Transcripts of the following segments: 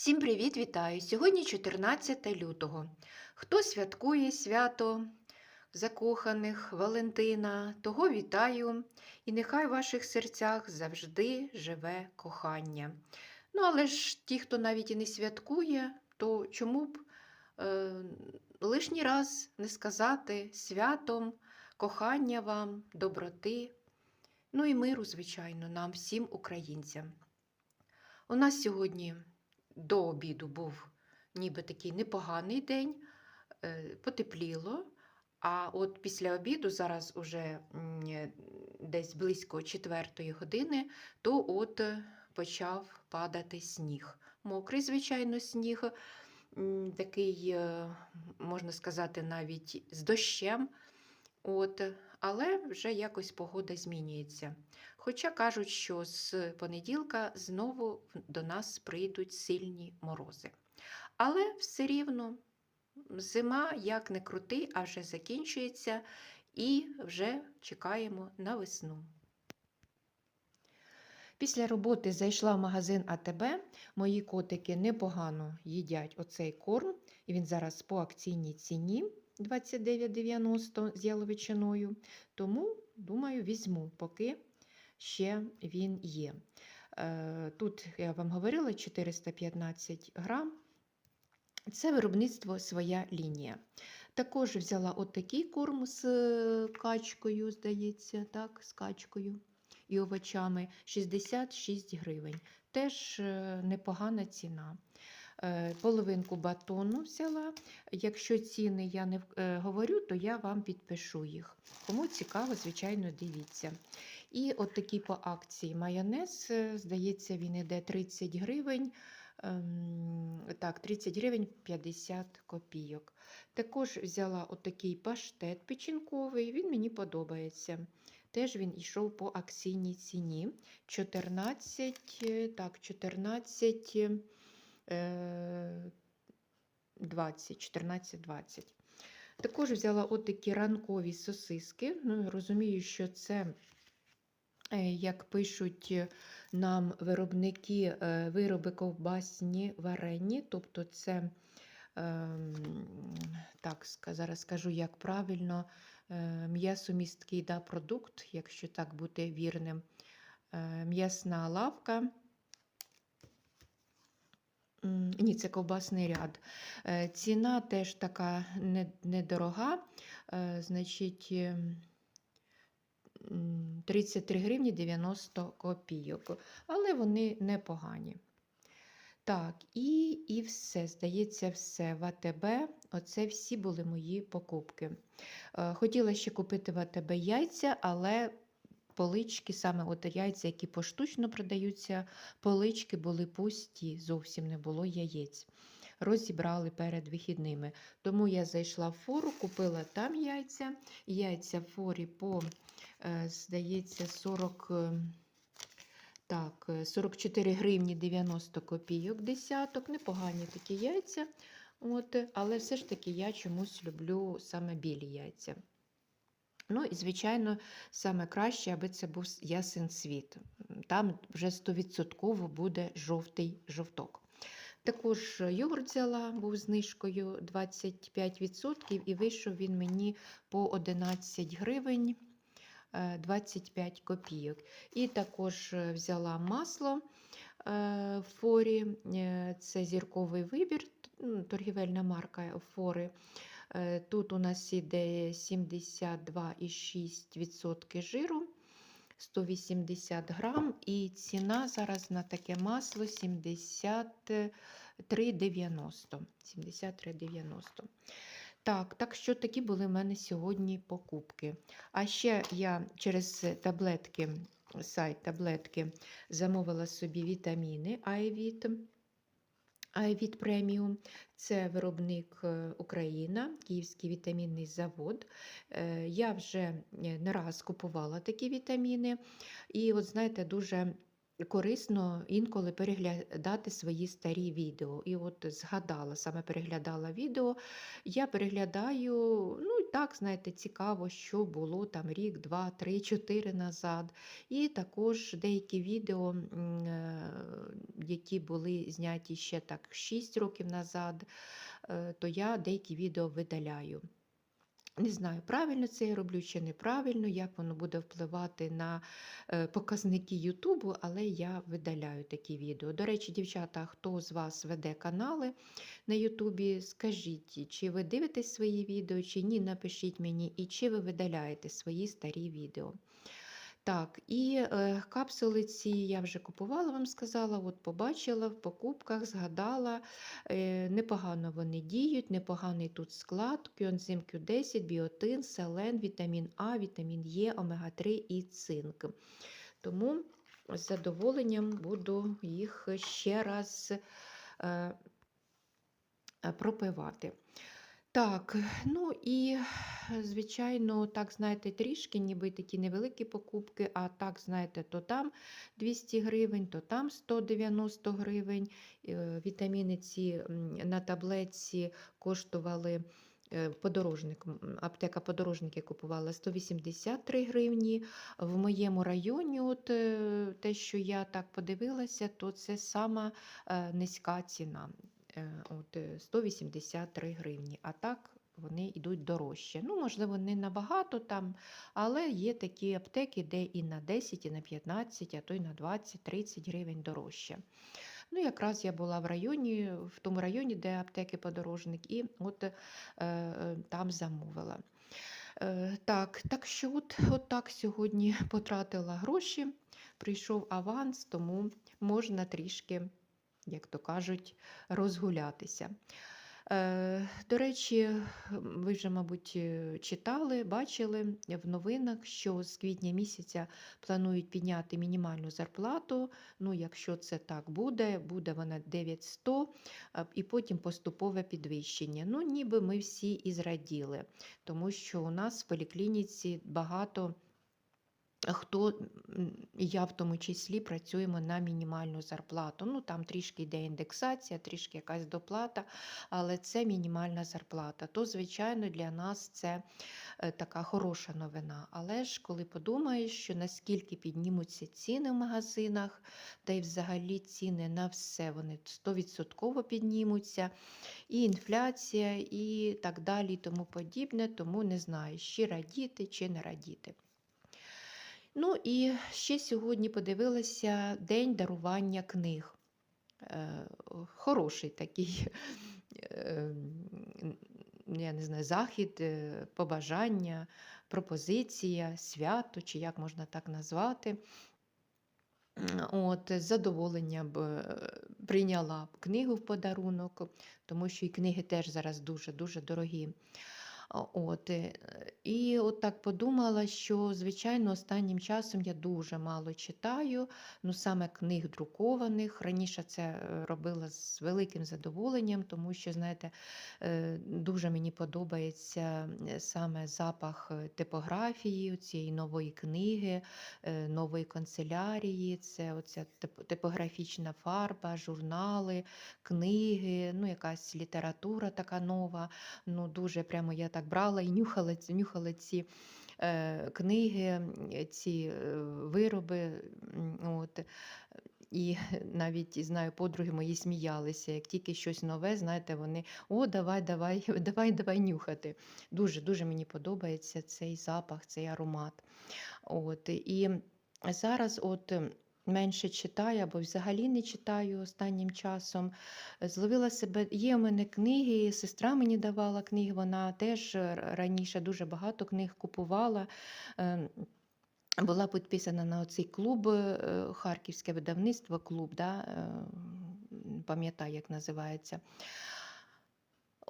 Всім привіт, вітаю! Сьогодні 14 лютого. Хто святкує свято закоханих Валентина, того вітаю, і нехай в ваших серцях завжди живе кохання. Ну, але ж ті, хто навіть і не святкує, то чому б е, лишній раз не сказати святом, кохання вам, доброти, ну і миру, звичайно, нам, всім українцям. У нас сьогодні до обіду був ніби такий непоганий день, е, потепліло. А от після обіду, зараз уже е, десь близько четвертої години, то от е, почав падати сніг. Мокрий, звичайно, сніг, такий, можна сказати, навіть з дощем. От, але вже якось погода змінюється. Хоча кажуть, що з понеділка знову до нас прийдуть сильні морози. Але все рівно зима, як не крути, а вже закінчується, і вже чекаємо на весну. Після роботи зайшла в магазин АТБ. Мої котики непогано їдять оцей корм, і він зараз по акційній ціні 29,90 з яловичиною. Тому, думаю, візьму, поки ще він є. Е, Тут, я вам говорила, 415 грам. Це виробництво своя лінія. Також взяла отакий корм з е, качкою, здається, так, з качкою і овочами 66 гривень. Теж е, непогана ціна. Половинку батону взяла. Якщо ціни я не говорю, то я вам підпишу їх. Кому цікаво, звичайно, дивіться. І от такий по акції майонез, е, здається, він іде 30 гривень. ем, Так, 30 гривень 50 копійок. Також взяла отакий паштет печінковий, він мені подобається. Теж він йшов по акційній ціні. 14, е, так, 14, е, 20, 14-20. Також взяла отакі ранкові сосиски. Ну, розумію, що це, як пишуть е, нам виробники, е, вироби ковбасні варені, тобто це, ем, так, зараз скажу, як правильно, е, м'ясомісткий да, продукт, якщо так бути вірним. Е, М'ясна лавка. Ні, це ковбасний ряд. Е, Ціна теж така недорога, е, значить ем, 33 гривні 90 копійок, але вони непогані. Так, і, і все, здається, все. В. Оце всі були мої покупки. Е, Хотіла ще купити в АТБ яйця, але полички, саме от яйця, які поштучно продаються, полички були пусті, зовсім не було яєць. Розібрали перед вихідними. Тому я зайшла в фору, купила там яйця. Яйця в форі по, е, здається, 40. е, Так, е, 44 гривні 90 копійок десяток. Непогані такі яйця. От, е, але все ж таки я чомусь люблю саме білі яйця. Ну і, звичайно, саме краще, аби це був ясен світ. Там вже 100% буде жовтий жовток. Також е, йогурт взяла, був знижкою 25%, і вийшов він мені по 11 гривень е, 25 копійок. І також е, взяла масло е, в форі, е, це зірковий вибір, торгівельна марка фори. Е, Тут у нас іде 72,6% жиру, 180 грам, і ціна зараз на таке масло 73,90. 73,90. Так, так що такі були в мене сьогодні покупки. А ще я через таблетки, сайт таблетки замовила собі вітаміни Айвіт. Айвіт преміум це виробник е, Україна, Київський вітамінний завод. Е, Я вже е, не раз купувала такі вітаміни, і от знаєте, дуже корисно інколи переглядати свої старі відео. І от згадала, саме переглядала відео. Я переглядаю, ну, так, знаєте, цікаво, що було там рік, два, три, чотири назад. І також деякі відео, е, які були зняті ще так 6 років назад, е, то я деякі відео видаляю. Не знаю, правильно це я роблю чи неправильно, як воно буде впливати на е, показники Ютубу, але я видаляю такі відео. До речі, дівчата, хто з вас веде канали на Ютубі, скажіть, чи ви дивитесь свої відео, чи ні, напишіть мені, і чи ви видаляєте свої старі відео. Так, і е, капсули ці я вже купувала, вам сказала, от побачила в покупках, згадала. Е, непогано вони діють, непоганий тут склад, кіонзим Q10, біотин, селен, вітамін А, вітамін Е, омега-3 і цинк. Тому з задоволенням буду їх ще раз е, пропивати. Так, ну і, звичайно, так, знаєте, трішки, ніби такі невеликі покупки, а так, знаєте, то там 200 гривень, то там 190 гривень. Е, Вітаміни ці на таблетці коштували. е, Подорожник, аптека подорожник я купувала 183 гривні. В моєму районі, от е, те, що я так подивилася, то це сама низька ціна. От е, 183 гривні. А так вони йдуть дорожче. Ну, можливо, не набагато там, але є такі аптеки, де і на 10, і на 15, а то й на 20-30 гривень дорожче. Ну, якраз я була в районі, в тому районі, де аптеки подорожник, і от е, е, там замовила. Е, так, так що от, от так сьогодні потратила гроші, прийшов аванс, тому можна трішки, як то кажуть, розгулятися. Е, До речі, ви вже, мабуть, е, читали, бачили в новинах, що з квітня місяця планують підняти мінімальну зарплату. Ну, якщо це так буде, буде вона 9100, і потім поступове підвищення. Ну, ніби ми всі і зраділи, тому що у нас в поліклініці багато. Хто, я в тому числі, працюємо на мінімальну зарплату. Ну, там трішки йде індексація, трішки якась доплата, але це мінімальна зарплата. То, звичайно, для нас це е, така хороша новина. Але ж коли подумаєш, що наскільки піднімуться ціни в магазинах, та й взагалі ціни на все, вони 100% піднімуться, і інфляція, і так далі, і тому подібне, тому не знаю, чи радіти, чи не радіти. Ну і ще сьогодні подивилася День дарування книг. Е, Хороший такий, е, я не знаю, захід, е, побажання, пропозиція, свято, чи як можна так назвати. От, з задоволенням б прийняла книгу в подарунок, тому що і книги теж зараз дуже-дуже дорогі. От, е, і от так подумала, що, звичайно, останнім часом я дуже мало читаю, ну саме книг друкованих. Раніше це е, робила з великим задоволенням, тому що, знаєте, е, дуже мені подобається саме запах типографії, цієї нової книги, нової канцелярії, це оця типографічна фарба, журнали, книги, ну якась література така нова. Ну, дуже прямо я так брала і нюхала, нюхала ці е, книги, ці е, вироби. От. І навіть знаю, подруги мої сміялися, як тільки щось нове, знаєте, вони о, давай, давай, давай, давай нюхати. Дуже дуже мені подобається цей запах, цей аромат. От. І зараз, от менше читаю або взагалі не читаю останнім часом. Зловила себе, є у мене книги, сестра мені давала книги, вона теж е, раніше дуже багато книг купувала. Ем, Була підписана на оцей клуб, е, харківське видавництво, клуб, да, е, пам'ятаю, як називається.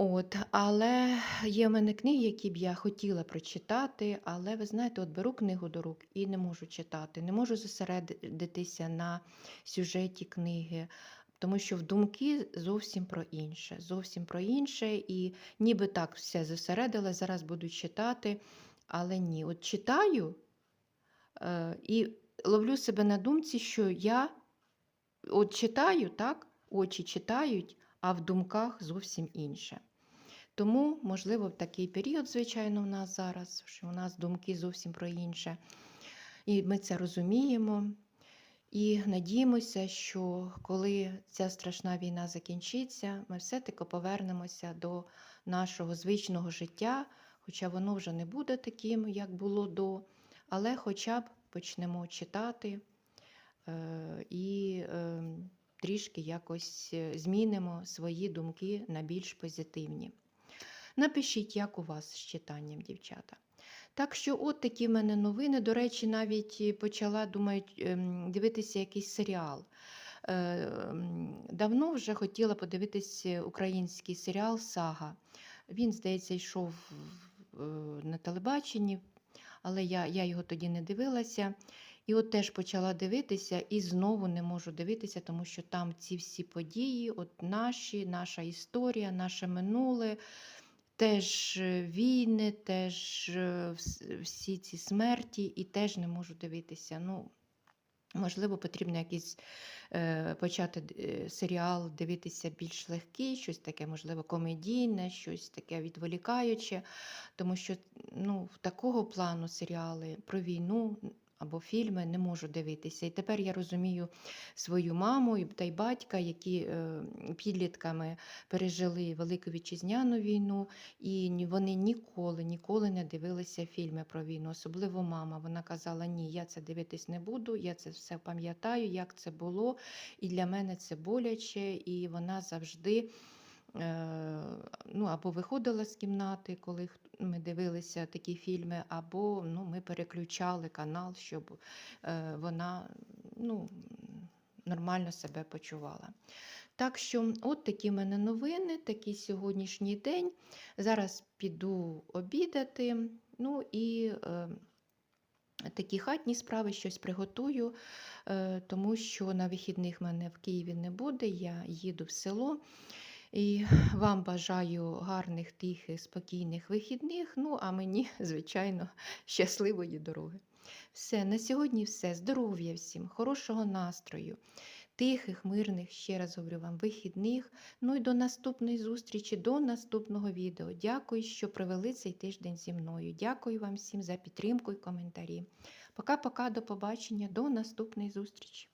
От, але є в мене книги, які б я хотіла прочитати, але ви знаєте, от беру книгу до рук і не можу читати, не можу зосередитися на сюжеті книги, тому що в думки зовсім про інше, зовсім про інше, і ніби так все зосередила, зараз буду читати, але ні, от читаю е, і ловлю себе на думці, що я от читаю, так, очі читають, а в думках зовсім інше. Тому, можливо, в такий період, звичайно, в нас зараз, що у нас думки зовсім про інше. І ми це розуміємо. І надіємося, що коли ця страшна війна закінчиться, ми все-таки повернемося до нашого звичного життя, хоча воно вже не буде таким, як було до, але хоча б почнемо читати е, і е, трішки якось е, змінимо свої думки на більш позитивні. Напишіть, як у вас з читанням, дівчата. Так що, от такі в мене новини. До речі, навіть почала думаю, ем, дивитися якийсь серіал. Е, Давно вже хотіла подивитися український серіал Сага. Він, здається, йшов е, на телебаченні, але я, я його тоді не дивилася. І от теж почала дивитися і знову не можу дивитися, тому що там ці всі події, от наші, наша історія, наше минуле, теж е, війни, теж е, всі ці смерті, і теж не можу дивитися. Ну, можливо, потрібно якийсь е, почати е, серіал дивитися більш легкий, щось таке, можливо, комедійне, щось таке відволікаюче, тому що ну, такого плану серіали про війну. Або фільми не можу дивитися. І тепер я розумію свою маму та й батька, які е, підлітками пережили Велику Вітчизняну війну, і вони ніколи, ніколи не дивилися фільми про війну. Особливо мама. Вона казала: ні, я це дивитись не буду, я це все пам'ятаю, як це було. І для мене це боляче, і вона завжди. е, Ну, або виходила з кімнати, коли ми дивилися такі фільми, або ну, ми переключали канал, щоб е, вона ну, нормально себе почувала. Так що, от такі в мене новини, такий сьогоднішній день. Зараз піду обідати. Ну і е, такі хатні справи, щось приготую, е, тому що на вихідних мене в Києві не буде. Я їду в село. І вам бажаю гарних, тихих, спокійних вихідних. Ну, а мені, звичайно, щасливої дороги. Все, на сьогодні все. Здоров'я всім, хорошого настрою, тихих, мирних, ще раз говорю вам, вихідних. Ну і до наступної зустрічі, до наступного відео. Дякую, що провели цей тиждень зі мною. Дякую вам всім за підтримку і коментарі. Пока-пока, до побачення, до наступної зустрічі.